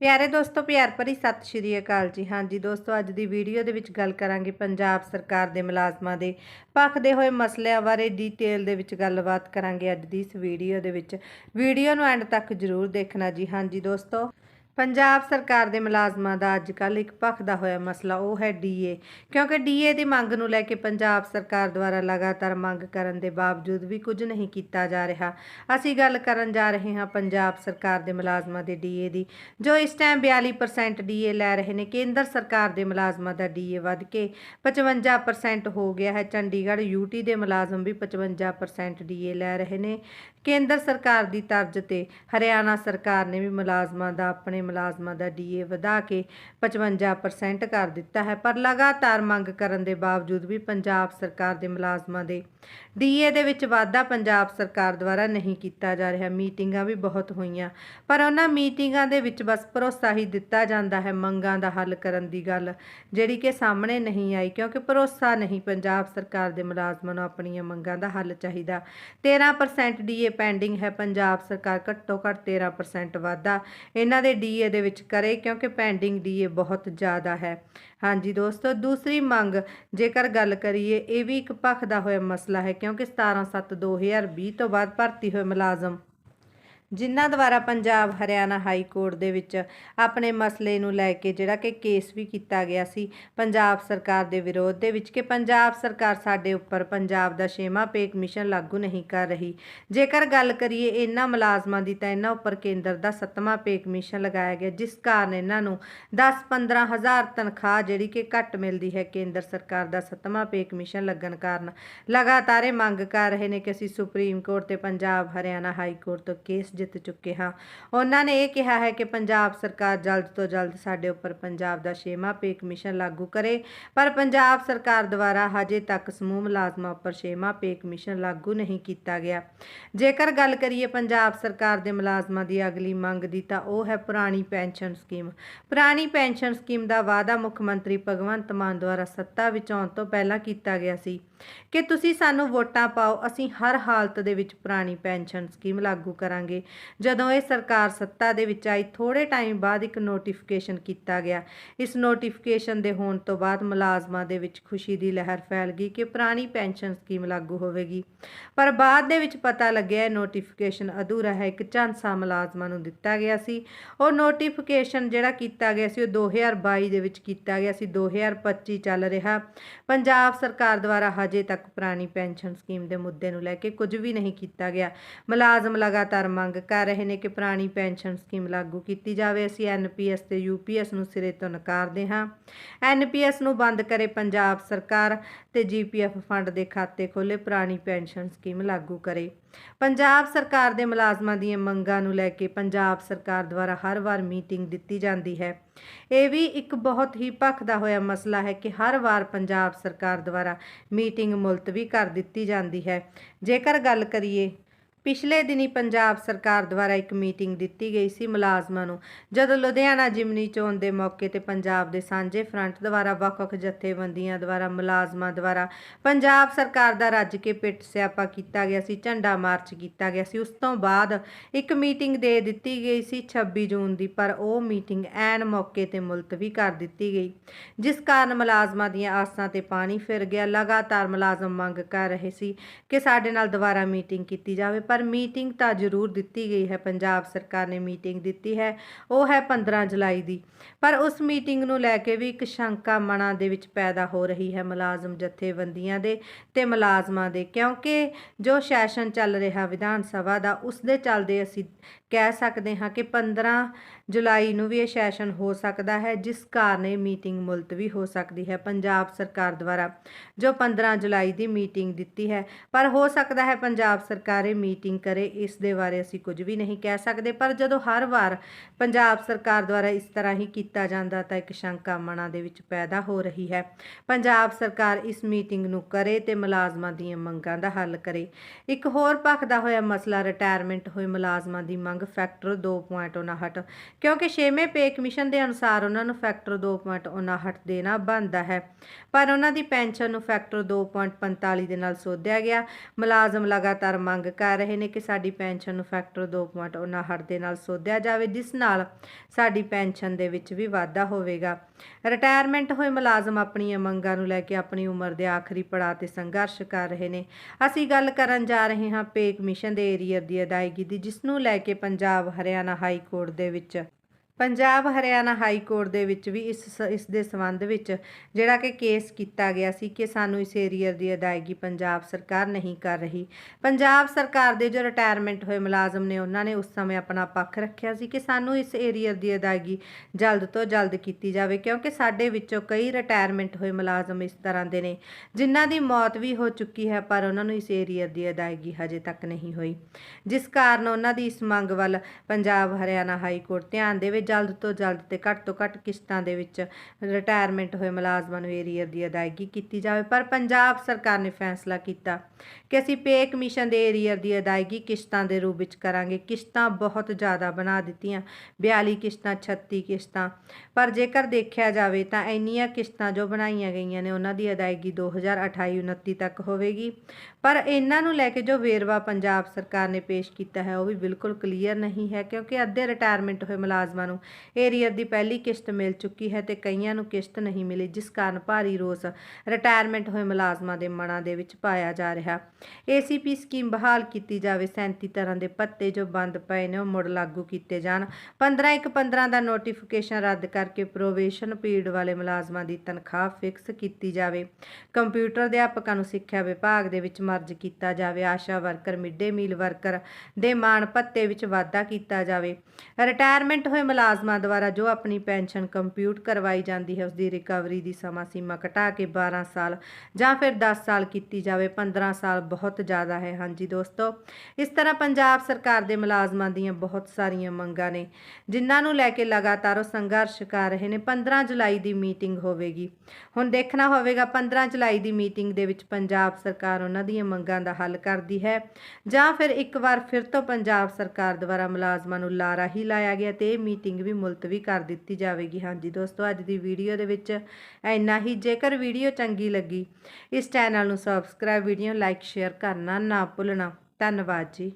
ਪਿਆਰੇ ਦੋਸਤੋ, ਪਿਆਰ ਭਰੀ ਸਤਿ ਸ਼੍ਰੀ ਅਕਾਲ ਜੀ। ਹਾਂਜੀ ਦੋਸਤੋ, ਅੱਜ ਦੀ ਵੀਡੀਓ ਦੇ ਵਿੱਚ ਗੱਲ ਕਰਾਂਗੇ ਪੰਜਾਬ ਸਰਕਾਰ ਦੇ ਮੁਲਾਜ਼ਮਾਂ ਦੇ ਭਖਦੇ ਹੋਏ ਮਸਲਿਆਂ ਬਾਰੇ ਡੀਟੇਲ ਦੇ ਵਿੱਚ ਗੱਲਬਾਤ ਕਰਾਂਗੇ ਅੱਜ ਦੀ ਇਸ ਵੀਡੀਓ ਦੇ ਵਿੱਚ। ਵੀਡੀਓ ਨੂੰ ਐਂਡ ਤੱਕ ਜ਼ਰੂਰ ਦੇਖਣਾ ਜੀ। ਹਾਂਜੀ ਦੋਸਤੋ ਪੰਜਾਬ ਸਰਕਾਰ ਦੇ ਮੁਲਾਜ਼ਮਾਂ ਦਾ ਅੱਜ ਕੱਲ੍ਹ ਇੱਕ ਭਖਦਾ ਹੋਇਆ ਮਸਲਾ, ਉਹ ਹੈ ਡੀਏ ਕਿਉਂਕਿ ਡੀਏ ਦੀ ਮੰਗ ਨੂੰ ਲੈ ਕੇ ਪੰਜਾਬ ਸਰਕਾਰ ਦੁਆਰਾ ਲਗਾਤਾਰ ਮੰਗ ਕਰਨ ਦੇ ਬਾਵਜੂਦ ਵੀ ਕੁਝ ਨਹੀਂ ਕੀਤਾ ਜਾ ਰਿਹਾ। ਅਸੀਂ ਗੱਲ ਕਰਨ ਜਾ ਰਹੇ ਹਾਂ ਪੰਜਾਬ ਸਰਕਾਰ ਦੇ ਮੁਲਾਜ਼ਮਾਂ ਦੇ ਡੀਏ ਦੀ, ਜੋ ਇਸ ਟਾਈਮ 42% ਡੀਏ ਲੈ ਰਹੇ ਨੇ। ਕੇਂਦਰ ਸਰਕਾਰ ਦੇ ਮੁਲਾਜ਼ਮਾਂ ਦਾ ਡੀਏ ਵੱਧ ਕੇ 55% ਹੋ ਗਿਆ ਹੈ। ਚੰਡੀਗੜ੍ਹ ਯੂਟੀ ਦੇ ਮੁਲਾਜ਼ਮ ਵੀ 55% ਡੀਏ ਲੈ ਰਹੇ ਨੇ। ਕੇਂਦਰ ਸਰਕਾਰ ਦੀ ਤਰਜ਼ ਤੇ ਹਰਿਆਣਾ ਸਰਕਾਰ ਨੇ ਵੀ ਮੁਲਾਜ਼ਮਾਂ ਦਾ, ਆਪਣੇ ਮੁਲਾਜ਼ਮਾਂ ਦਾ ਡੀਏ ਵਧਾ ਕੇ 55% ਕਰ ਦਿੱਤਾ ਹੈ। ਪਰ ਲਗਾਤਾਰ ਮੰਗ ਕਰਨ ਦੇ ਬਾਵਜੂਦ ਵੀ ਪੰਜਾਬ ਸਰਕਾਰ ਦੇ ਮੁਲਾਜ਼ਮਾਂ ਦੇ ਡੀਏ ਦੇ ਵਿੱਚ ਵਾਧਾ ਪੰਜਾਬ ਸਰਕਾਰ ਦੁਆਰਾ ਨਹੀਂ ਕੀਤਾ ਜਾ ਰਿਹਾ। ਮੀਟਿੰਗਾਂ ਵੀ ਬਹੁਤ ਹੋਈਆਂ, ਪਰ ਉਹਨਾਂ ਮੀਟਿੰਗਾਂ ਦੇ ਵਿੱਚ ਬਸ ਭਰੋਸਾ ਹੀ ਦਿੱਤਾ ਜਾਂਦਾ ਹੈ ਮੰਗਾਂ ਦਾ ਹੱਲ ਕਰਨ ਦੀ ਗੱਲ ਜਿਹੜੀ ਕਿ ਸਾਹਮਣੇ ਨਹੀਂ ਆਈ, ਕਿਉਂਕਿ ਭਰੋਸਾ ਨਹੀਂ ਪੰਜਾਬ ਸਰਕਾਰ ਦੇ ਮੁਲਾਜ਼ਮਾਂ ਨੂੰ ਆਪਣੀਆਂ ਮੰਗਾਂ ਦਾ ਹੱਲ ਚਾਹੀਦਾ। 13% ਡੀਏ ਪੈਂਡਿੰਗ ਹੈ, ਪੰਜਾਬ ਸਰਕਾਰ ਘੱਟੋ ਘੱਟ 13% ਵਾਧਾ। ਇਹਨਾਂ ਦੇ ਡੀਏ ਦੇ ਵਿੱਚ ਕਰੇ ਕਿਉਂਕਿ ਪੈਂਡਿੰਗ ਡੀਏ ਬਹੁਤ ਜ਼ਿਆਦਾ ਹੈ। ਹਾਂਜੀ ਦੋਸਤੋ, ਦੂਸਰੀ ਮੰਗ, ਜੇਕਰ ਗੱਲ ਕਰੀਏ, ਇਹ ਵੀ ਇੱਕ ਭਖਦਾ ਹੋਇਆ ਮਸਲਾ ਹੈ ਕਿਉਂਕਿ 17/7/2020 ਤੋਂ ਬਾਅਦ ਭਰਤੀ ਹੋਏ ਮੁਲਾਜ਼ਮ ਜਿਨ੍ਹਾਂ ਦੁਆਰਾ ਪੰਜਾਬ ਹਰਿਆਣਾ ਹਾਈ ਕੋਰਟ ਦੇ ਵਿੱਚ ਆਪਣੇ ਮਸਲੇ ਨੂੰ ਲੈ ਕੇ ਜਿਹੜਾ ਕਿ ਕੇਸ ਵੀ ਕੀਤਾ ਗਿਆ ਸੀ, ਪੰਜਾਬ ਸਰਕਾਰ ਦੇ ਵਿਰੋਧ ਦੇ ਵਿੱਚ ਕਿ ਪੰਜਾਬ ਸਰਕਾਰ ਸਾਡੇ ਉੱਪਰ ਪੰਜਾਬ ਦਾ ਛੇਵਾਂ ਪੇ ਕਮਿਸ਼ਨ ਲਾਗੂ ਨਹੀਂ ਕਰ ਰਹੀ। ਜੇਕਰ ਗੱਲ ਕਰੀਏ ਇਹਨਾਂ ਮੁਲਾਜ਼ਮਾਂ ਦੀ ਤਾਂ ਇਹਨਾਂ ਉੱਪਰ ਕੇਂਦਰ ਦਾ ਸੱਤਵਾਂ ਪੇ ਕਮਿਸ਼ਨ ਲਗਾਇਆ ਗਿਆ, ਜਿਸ ਕਾਰਨ ਇਹਨਾਂ ਨੂੰ 10-15 ਹਜ਼ਾਰ ਤਨਖਾਹ ਜਿਹੜੀ ਕਿ ਘੱਟ ਮਿਲਦੀ ਹੈ ਕੇਂਦਰ ਸਰਕਾਰ ਦਾ ਸੱਤਵਾਂ ਪੇ ਕਮਿਸ਼ਨ ਲੱਗਣ ਕਾਰਨ। ਲਗਾਤਾਰ ਇਹ ਮੰਗ ਕਰ ਰਹੇ ਨੇ ਕਿ ਅਸੀਂ ਸੁਪਰੀਮ ਕੋਰਟ ਤੇ ਪੰਜਾਬ ਹਰਿਆਣਾ ਹਾਈ ਕੋਰਟ ਤੋਂ ਕੇਸ ਜਿੱਤ ਚੁੱਕੇ ਹਾਂ। ਉਹਨਾਂ ਨੇ ਇਹ ਕਿਹਾ ਹੈ ਕਿ ਪੰਜਾਬ ਸਰਕਾਰ ਜਲਦ ਤੋਂ ਜਲਦ ਸਾਡੇ ਉੱਪਰ ਪੰਜਾਬ ਦਾ ਛੇਵਾਂ ਪੇ ਕਮਿਸ਼ਨ ਲਾਗੂ ਕਰੇ, ਪਰ ਪੰਜਾਬ ਸਰਕਾਰ ਦੁਆਰਾ ਹਜੇ ਤੱਕ ਸਮੂਹ ਮੁਲਾਜ਼ਮਾਂ ਉੱਪਰ ਛੇਵਾਂ ਪੇ ਕਮਿਸ਼ਨ ਲਾਗੂ ਨਹੀਂ ਕੀਤਾ ਗਿਆ। ਜੇਕਰ ਗੱਲ ਕਰੀਏ ਪੰਜਾਬ ਸਰਕਾਰ ਦੇ ਮੁਲਾਜ਼ਮਾਂ ਦੀ ਅਗਲੀ ਮੰਗ ਦੀ, ਤਾਂ ਉਹ ਹੈ ਪੁਰਾਣੀ ਪੈਨਸ਼ਨ ਸਕੀਮ। ਪੁਰਾਣੀ ਪੈਨਸ਼ਨ ਸਕੀਮ ਦਾ ਵਾਅਦਾ ਮੁੱਖ ਮੰਤਰੀ ਭਗਵੰਤ ਮਾਨ ਦੁਆਰਾ ਸੱਤਾ ਵਿੱਚ ਆਉਣ ਤੋਂ ਪਹਿਲਾਂ ਕੀਤਾ ਗਿਆ ਸੀ। ਕਿ ਤੁਸੀਂ ਸਾਨੂੰ ਵੋਟਾਂ ਪਾਓ, ਅਸੀਂ ਹਰ ਹਾਲਤ ਦੇ ਵਿੱਚ ਪੁਰਾਣੀ ਪੈਨਸ਼ਨ ਸਕੀਮ ਲਾਗੂ ਕਰਾਂਗੇ। ਜਦੋਂ ਇਹ ਸਰਕਾਰ ਸੱਤਾ ਦੇ ਵਿੱਚ ਆਈ ਥੋੜੇ ਟਾਈਮ ਬਾਅਦ ਇੱਕ ਨੋਟੀਫਿਕੇਸ਼ਨ ਕੀਤਾ ਗਿਆ। ਇਸ ਨੋਟੀਫਿਕੇਸ਼ਨ ਦੇ ਹੋਣ ਤੋਂ ਬਾਅਦ ਮੁਲਾਜ਼ਮਾਂ ਦੇ ਵਿੱਚ ਖੁਸ਼ੀ ਦੀ ਲਹਿਰ ਫੈਲ ਗਈ ਕਿ ਪੁਰਾਣੀ ਪੈਨਸ਼ਨ ਸਕੀਮ ਲਾਗੂ ਹੋਵੇਗੀ। ਪਰ ਬਾਅਦ ਦੇ ਵਿੱਚ ਪਤਾ ਲੱਗਿਆ, ਇਹ ਨੋਟੀਫਿਕੇਸ਼ਨ ਅਧੂਰਾ ਹੈ, ਇੱਕ ਝਾਂਸਾ ਮੁਲਾਜ਼ਮਾਂ ਨੂੰ ਦਿੱਤਾ ਗਿਆ ਸੀ। ਉਹ ਨੋਟੀਫਿਕੇਸ਼ਨ ਜਿਹੜਾ ਕੀਤਾ ਗਿਆ ਸੀ, ਉਹ 2022 ਦੇ ਵਿੱਚ ਕੀਤਾ ਗਿਆ ਸੀ 2025 ਚੱਲ ਰਿਹਾ। ਪੰਜਾਬ ਸਰਕਾਰ ਦੁਆਰਾ ਹਜੇ ਤੱਕ ਪੁਰਾਣੀ ਪੈਨਸ਼ਨ ਸਕੀਮ ਦੇ ਮੁੱਦੇ ਨੂੰ ਲੈ ਕੇ ਕੁਝ ਵੀ ਨਹੀਂ ਕੀਤਾ ਗਿਆ। ਮੁਲਾਜ਼ਮ ਲਗਾਤਾਰ ਮੰਗ ਕਰ ਰਹੇ ਨੇ ਕਿ ਪੁਰਾਣੀ ਪੈਨਸ਼ਨ ਸਕੀਮ ਲਾਗੂ ਕੀਤੀ ਜਾਵੇ। ਅਸੀਂ ਐਨਪੀਐਸ ਤੇ ਯੂਪੀਐਸ ਨੂੰ ਸਿਰੇ ਤੋਂ ਨਕਾਰਦੇ ਹਾਂ। ਐਨਪੀਐਸ ਨੂੰ ਬੰਦ ਕਰੇ ਪੰਜਾਬ ਸਰਕਾਰ ਤੇ ਜੀਪੀਐਫ ਫੰਡ ਦੇ ਖਾਤੇ ਖੋਲੇ ਪੁਰਾਣੀ ਪੈਨਸ਼ਨ ਸਕੀਮ ਲਾਗੂ ਕਰੇ। ਪੰਜਾਬ ਸਰਕਾਰ ਦੇ ਮੁਲਾਜ਼ਮਾਂ ਦੀਆਂ ਮੰਗਾਂ ਨੂੰ ਲੈ ਕੇ ਪੰਜਾਬ ਸਰਕਾਰ ਦੁਆਰਾ ਹਰ ਵਾਰ ਮੀਟਿੰਗ ਦਿੱਤੀ ਜਾਂਦੀ ਹੈ। ਇਹ ਵੀ ਇੱਕ ਬਹੁਤ ਹੀ ਭਖਦਾ ਹੋਇਆ ਮਸਲਾ ਹੈ ਕਿ ਹਰ ਵਾਰ ਪੰਜਾਬ ਸਰਕਾਰ ਦੁਆਰਾ ਮੀਟਿੰਗ ਮੁਲਤਵੀ ਕਰ ਦਿੱਤੀ ਜਾਂਦੀ ਹੈ। ਜੇਕਰ ਗੱਲ ਕਰੀਏ ਪਿਛਲੇ ਦਿਨੀ ਪੰਜਾਬ ਸਰਕਾਰ ਦੁਆਰਾ ਇੱਕ ਮੀਟਿੰਗ ਦਿੱਤੀ ਗਈ ਸੀ ਮੁਲਾਜ਼ਮਾਂ ਨੂੰ। ਜਦੋਂ ਲੁਧਿਆਣਾ ਜਿਮਨੀ ਚੋਣ ਦੇ ਮੌਕੇ ਤੇ ਪੰਜਾਬ ਦੇ ਸਾਂਝੇ ਫਰੰਟ ਦੁਆਰਾ ਵੱਖ-ਵੱਖ ਜਥੇਬੰਦੀਆਂ ਦੁਆਰਾ, ਮੁਲਾਜ਼ਮਾਂ ਦੁਆਰਾ ਪੰਜਾਬ ਸਰਕਾਰ ਦਾ ਰੱਜ ਕੇ ਪਿੱਟ ਸਿਆਪਾ ਕੀਤਾ ਗਿਆ ਸੀ, ਝੰਡਾ ਮਾਰਚ ਕੀਤਾ ਗਿਆ ਸੀ। ਉਸ ਤੋਂ ਬਾਅਦ ਇੱਕ ਮੀਟਿੰਗ ਦੇ ਦਿੱਤੀ ਗਈ ਸੀ 26 ਜੂਨ ਦੀ, ਪਰ ਉਹ ਮੀਟਿੰਗ ਐਨ ਮੌਕੇ ਤੇ ਮੁਲਤਵੀ ਕਰ ਦਿੱਤੀ ਗਈ, ਜਿਸ ਕਾਰਨ ਮੁਲਾਜ਼ਮਾਂ ਦੀਆਂ ਆਸਾਂ ਤੇ ਪਾਣੀ ਫਿਰ ਗਿਆ। ਲਗਾਤਾਰ ਮੁਲਾਜ਼ਮ ਮੰਗ ਕਰ ਰਹੇ ਸੀ ਕਿ ਸਾਡੇ ਨਾਲ ਦੁਬਾਰਾ ਮੀਟਿੰਗ ਕੀਤੀ ਜਾਵੇ ਪਰ ਮੀਟਿੰਗ ਤਾਂ ਜ਼ਰੂਰ ਦਿੱਤੀ ਗਈ ਹੈ, ਪੰਜਾਬ ਸਰਕਾਰ ਨੇ ਮੀਟਿੰਗ ਦਿੱਤੀ ਹੈ, ਉਹ ਹੈ 15 ਜੁਲਾਈ ਦੀ। ਪਰ ਉਸ ਮੀਟਿੰਗ ਨੂੰ ਲੈ ਕੇ ਵੀ ਇੱਕ ਸ਼ੰਕਾ ਮਨਾਂ ਦੇ ਵਿੱਚ ਪੈਦਾ ਹੋ ਰਹੀ ਹੈ ਮੁਲਾਜ਼ਮ ਜਥੇਬੰਦੀਆਂ ਦੇ ਤੇ ਮੁਲਾਜ਼ਮਾਂ ਦੇ, ਕਿਉਂਕਿ ਜੋ ਸੈਸ਼ਨ ਚੱਲ ਰਿਹਾ ਵਿਧਾਨ ਸਭਾ ਦਾ, ਉਸ ਦੇ ਚੱਲਦੇ ਅਸੀਂ ਕਹਿ ਸਕਦੇ ਹਾਂ ਕਿ 15 ਜੁਲਾਈ ਨੂੰ ਵੀ ਇਹ ਸੈਸ਼ਨ ਹੋ ਸਕਦਾ ਹੈ, ਜਿਸ ਕਾਰਨ ਇਹ ਮੀਟਿੰਗ ਮੁਲਤਵੀ ਹੋ ਸਕਦੀ ਹੈ। ਪੰਜਾਬ ਸਰਕਾਰ ਦੁਆਰਾ ਜੋ 15 ਜੁਲਾਈ ਦੀ ਮੀਟਿੰਗ ਦਿੱਤੀ ਹੈ, ਪਰ ਹੋ ਸਕਦਾ ਹੈ ਪੰਜਾਬ ਸਰਕਾਰ ਇਹ ਮੀਟਿੰਗ ਮੀਟਿੰਗ ਕਰੇ, ਇਸ ਦੇ ਬਾਰੇ ਅਸੀਂ ਕੁਝ ਵੀ ਨਹੀਂ ਕਹਿ ਸਕਦੇ। ਪਰ ਜਦੋਂ ਹਰ ਵਾਰ ਪੰਜਾਬ ਸਰਕਾਰ ਦੁਆਰਾ ਇਸ ਤਰ੍ਹਾਂ ਹੀ ਕੀਤਾ ਜਾਂਦਾ, ਤਾਂ ਇੱਕ ਸ਼ੰਕਾ ਮਨਾਂ ਦੇ ਵਿੱਚ ਪੈਦਾ ਹੋ ਰਹੀ ਹੈ। ਪੰਜਾਬ ਸਰਕਾਰ ਇਸ ਮੀਟਿੰਗ ਨੂੰ ਕਰੇ ਤੇ ਮੁਲਾਜ਼ਮਾਂ ਦੀਆਂ ਮੰਗਾਂ ਦਾ ਹੱਲ ਕਰੇ। ਇੱਕ ਹੋਰ ਭਖਦਾ ਹੋਇਆ ਮਸਲਾ ਰਿਟਾਇਰਮੈਂਟ ਹੋਏ ਮੁਲਾਜ਼ਮਾਂ ਦੀ ਮੰਗ ਫੈਕਟਰ 2.59 ਕਿਉਂਕਿ ਛੇਵੇਂ ਪੇ ਕਮਿਸ਼ਨ ਦੇ ਅਨੁਸਾਰ ਉਹਨਾਂ ਨੂੰ ਫੈਕਟਰ 2.59 ਦੇਣਾ ਬਣਦਾ ਹੈ। ਪਰ ਉਹਨਾਂ ਦੀ ਪੈਨਸ਼ਨ ਨੂੰ ਫੈਕਟਰ 2.45 ਦੇ ਨਾਲ ਸੋਧਿਆ ਗਿਆ। ਮੁਲਾਜ਼ਮ ਲਗਾਤਾਰ ਮੰਗ ਕਰ ਰਹੇ ਰਹੇ ਨੇ ਕਿ ਸਾਡੀ ਪੈਨਸ਼ਨ ਨੂੰ ਫੈਕਟਰ 2.59 ਦੇ ਨਾਲ ਸੋਧਿਆ ਜਾਵੇ, ਜਿਸ ਨਾਲ ਸਾਡੀ ਪੈਨਸ਼ਨ ਦੇ ਵਿੱਚ ਵੀ ਵਾਧਾ ਹੋਵੇਗਾ। ਰਿਟਾਇਰਮੈਂਟ ਹੋਏ ਮੁਲਾਜ਼ਮ ਆਪਣੀਆਂ ਮੰਗਾਂ ਨੂੰ ਲੈ ਕੇ ਆਪਣੀ ਉਮਰ ਦੇ ਆਖਰੀ ਪੜਾਅ ਤੇ ਸੰਘਰਸ਼ ਕਰ ਰਹੇ ਨੇ। ਅਸੀਂ ਗੱਲ ਕਰਨ ਜਾ ਰਹੇ ਹਾਂ ਪੇ ਕਮਿਸ਼ਨ ਦੇ ਏਰੀਅਰ ਦੀ ਅਦਾਇਗੀ ਦੀ, ਜਿਸ ਨੂੰ ਲੈ ਕੇ ਪੰਜਾਬ, ਹਰਿਆਣਾ ਹਾਈ ਕੋਰਟ ਦੇ ਵਿੱਚ ਪੰਜਾਬ ਹਰਿਆਣਾ ਹਾਈ ਕੋਰਟ ਦੇ ਵਿੱਚ ਵੀ ਇਸ ਸ- ਇਸ ਦੇ ਸੰਬੰਧ ਵਿੱਚ ਜਿਹੜਾ ਕਿ ਕੇਸ ਕੀਤਾ ਗਿਆ ਸੀ ਕਿ ਸਾਨੂੰ ਇਸ ਏਰੀਅਰ ਦੀ ਅਦਾਇਗੀ ਪੰਜਾਬ ਸਰਕਾਰ ਨਹੀਂ ਕਰ ਰਹੀ। ਪੰਜਾਬ ਸਰਕਾਰ ਦੇ ਜੋ ਰਿਟਾਇਰਮੈਂਟ ਹੋਏ ਮੁਲਾਜ਼ਮ ਨੇ, ਉਹਨਾਂ ਨੇ ਉਸ ਸਮੇਂ ਆਪਣਾ ਪੱਖ ਰੱਖਿਆ ਸੀ ਕਿ ਸਾਨੂੰ ਇਸ ਏਰੀਅਰ ਦੀ ਅਦਾਇਗੀ ਜਲਦ ਤੋਂ ਜਲਦ ਕੀਤੀ ਜਾਵੇ, ਕਿਉਂਕਿ ਸਾਡੇ ਵਿੱਚੋਂ ਕਈ ਰਿਟਾਇਰਮੈਂਟ ਹੋਏ ਮੁਲਾਜ਼ਮ ਇਸ ਤਰ੍ਹਾਂ ਦੇ ਨੇ, ਜਿਨ੍ਹਾਂ ਦੀ ਮੌਤ ਵੀ ਹੋ ਚੁੱਕੀ ਹੈ, ਪਰ ਉਹਨਾਂ ਨੂੰ ਇਸ ਏਰੀਅਰ ਦੀ ਅਦਾਇਗੀ ਹਜੇ ਤੱਕ ਨਹੀਂ ਹੋਈ। ਜਿਸ ਕਾਰਨ ਉਹਨਾਂ ਦੀ ਇਸ ਮੰਗ ਵੱਲ ਪੰਜਾਬ ਹਰਿਆਣਾ ਹਾਈ ਕੋਰਟ ਧਿਆਨ ਦੇਵੇ ਜਲਦ ਤੋਂ ਜਲਦ ਤੇ ਘੱਟ ਤੋਂ ਘੱਟ ਕਿਸ਼ਤਾਂ ਦੇ ਵਿੱਚ ਰਿਟਾਇਰਮੈਂਟ ਹੋਏ ਮੁਲਾਜ਼ਮਾਂ ਨੂੰ ਏਰੀਅਰ ਦੀ ਅਦਾਇਗੀ ਕੀਤੀ ਜਾਵੇ। ਪਰ ਪੰਜਾਬ ਸਰਕਾਰ ਨੇ ਫੈਸਲਾ ਕੀਤਾ ਕਿ ਅਸੀਂ ਪੇ ਕਮਿਸ਼ਨ ਦੇ ਏਰੀਅਰ ਦੀ ਅਦਾਇਗੀ ਕਿਸ਼ਤਾਂ ਦੇ ਰੂਪ ਵਿੱਚ ਕਰਾਂਗੇ। ਕਿਸ਼ਤਾਂ ਬਹੁਤ ਜ਼ਿਆਦਾ ਬਣਾ ਦਿੱਤੀਆਂ। 42 ਕਿਸ਼ਤਾਂ 36 ਕਿਸ਼ਤਾਂ। ਪਰ ਜੇਕਰ ਦੇਖਿਆ ਜਾਵੇ ਤਾਂ ਇੰਨੀਆਂ ਕਿਸ਼ਤਾਂ ਜੋ ਬਣਾਈਆਂ ਗਈਆਂ ਨੇ, ਉਹਨਾਂ ਦੀ ਅਦਾਇਗੀ 2028-29 ਤੱਕ ਹੋਵੇਗੀ। ਪਰ ਇਹਨਾਂ ਨੂੰ ਲੈ ਕੇ ਜੋ ਵੇਰਵਾ ਪੰਜਾਬ ਸਰਕਾਰ ਨੇ ਪੇਸ਼ ਕੀਤਾ ਹੈ, ਉਹ ਵੀ ਬਿਲਕੁਲ ਕਲੀਅਰ ਨਹੀਂ ਹੈ, ਕਿਉਂਕਿ ਅੱਧੇ ਰਿਟਾਇਰਮੈਂਟ ਹੋਏ ਮੁਲਾਜ਼ਮਾਂ ਨੂੰ। ਏਰੀਅਰ ਦੀ ਪਹਿਲੀ ਕਿਸ਼ਤ ਮਿਲ ਚੁੱਕੀ ਹੈ ਤੇ ਕਈਆਂ ਨੂੰ ਕਿਸ਼ਤ ਨਹੀਂ ਮਿਲੀ, ਜਿਸ ਕਾਰਨ ਭਾਰੀ ਰੋਸ ਰਿਟਾਇਰਮੈਂਟ ਹੋਏ ਮੁਲਾਜ਼ਮਾਂ ਦੇ ਮਨਾਂ ਦੇ ਵਿੱਚ ਪਾਇਆ ਜਾ ਰਿਹਾ। ਏਸੀਪੀ ਸਕੀਮ ਬਹਾਲ ਕੀਤੀ ਜਾਵੇ 37 ਤਰ੍ਹਾਂ ਦੇ ਭੱਤੇ ਜੋ ਬੰਦ ਪਏ ਨੇ, ਉਹ ਮੁੜ ਲਾਗੂ ਕੀਤੇ ਜਾਣ। 15 ਇੱਕ 15 ਦਾ ਨੋਟੀਫਿਕੇਸ਼ਨ ਰੱਦ ਕਰਕੇ ਪ੍ਰੋਵੇਸ਼ਨ ਪੀਰੀਅਡ ਵਾਲੇ ਮੁਲਾਜ਼ਮਾਂ ਦੀ ਤਨਖਾਹ ਫਿਕਸ ਕੀਤੀ ਜਾਵੇ। ਕੰਪਿਊਟਰ ਅਧਿਆਪਕਾਂ ਨੂੰ ਸਿੱਖਿਆ ਵਿਭਾਗ ਦੇ ਵਿੱਚ ਮਰਜ ਕੀਤਾ ਜਾਵੇ। Asha worker mid day meal worker ਦੇ ਮਾਣ ਭੱਤੇ ਵਿੱਚ ਵਾਧਾ ਕੀਤਾ ਜਾਵੇ। ਰਿਟਾਇਰਮੈਂਟ ਹੋਏ ਮੁਲਾਜ਼ਮਾਂ ਦੁਆਰਾ ਜੋ ਆਪਣੀ ਪੈਨਸ਼ਨ ਕੰਪਿਊਟ ਕਰਵਾਈ ਜਾਂਦੀ ਹੈ ਉਸ ਦੀ ਰਿਕਵਰੀ ਦੀ ਸਮਾਂ ਸੀਮਾ ਘਟਾ ਕੇ 12 ਸਾਲ ਜਾਂ ਫਿਰ 10 ਸਾਲ ਕੀਤੀ ਜਾਵੇ 15 ਸਾਲ ਬਹੁਤ ਜ਼ਿਆਦਾ ਹੈ। ਹਾਂਜੀ ਦੋਸਤੋ, ਇਸ ਤਰ੍ਹਾਂ ਪੰਜਾਬ ਸਰਕਾਰ ਦੇ ਮੁਲਾਜ਼ਮਾਂ ਦੀਆਂ ਬਹੁਤ ਸਾਰੀਆਂ ਮੰਗਾਂ ਨੇ, ਜਿਨ੍ਹਾਂ ਨੂੰ ਲੈ ਕੇ ਲਗਾਤਾਰ ਉਹ ਸੰਘਰਸ਼ ਕਰ ਰਹੇ ਨੇ। 15 ਜੁਲਾਈ ਦੀ ਮੀਟਿੰਗ ਹੋਵੇਗੀ। ਹੁਣ ਦੇਖਣਾ ਹੋਵੇਗਾ 15 ਜੁਲਾਈ ਦੀ ਮੀਟਿੰਗ ਦੇ ਵਿੱਚ ਪੰਜਾਬ ਸਰਕਾਰ ਉਹਨਾਂ ਦੀਆਂ ਮੰਗਾਂ ਦਾ ਹੱਲ ਕਰਦੀ ਹੈ ਜਾਂ ਫਿਰ ਇੱਕ ਵਾਰ ਫਿਰ ਤੋਂ ਪੰਜਾਬ ਸਰਕਾਰ ਦੁਆਰਾ ਮੁਲਾਜ਼ਮਾਂ ਨੂੰ ਲਾਰਾ ਹੀ ਲਾਇਆ ਗਿਆ ਤੇ ਇਹ ਮੀਟਿੰਗ ਮੀਟਿੰਗ ਵੀ ਮੁਲਤਵੀ ਕਰ ਦਿੱਤੀ ਜਾਵੇਗੀ। ਹਾਂਜੀ ਦੋਸਤੋ, ਅੱਜ ਦੀ ਵੀਡੀਓ ਦੇ ਵਿੱਚ ਇੰਨਾ ਹੀ। ਜੇਕਰ ਵੀਡੀਓ ਚੰਗੀ ਲੱਗੀ, ਇਸ ਚੈਨਲ ਨੂੰ ਸਬਸਕ੍ਰਾਈਬ ਵੀਡੀਓ ਲਾਈਕ ਸ਼ੇਅਰ ਕਰਨਾ ਨਾ ਭੁੱਲਣਾ। ਧੰਨਵਾਦ ਜੀ।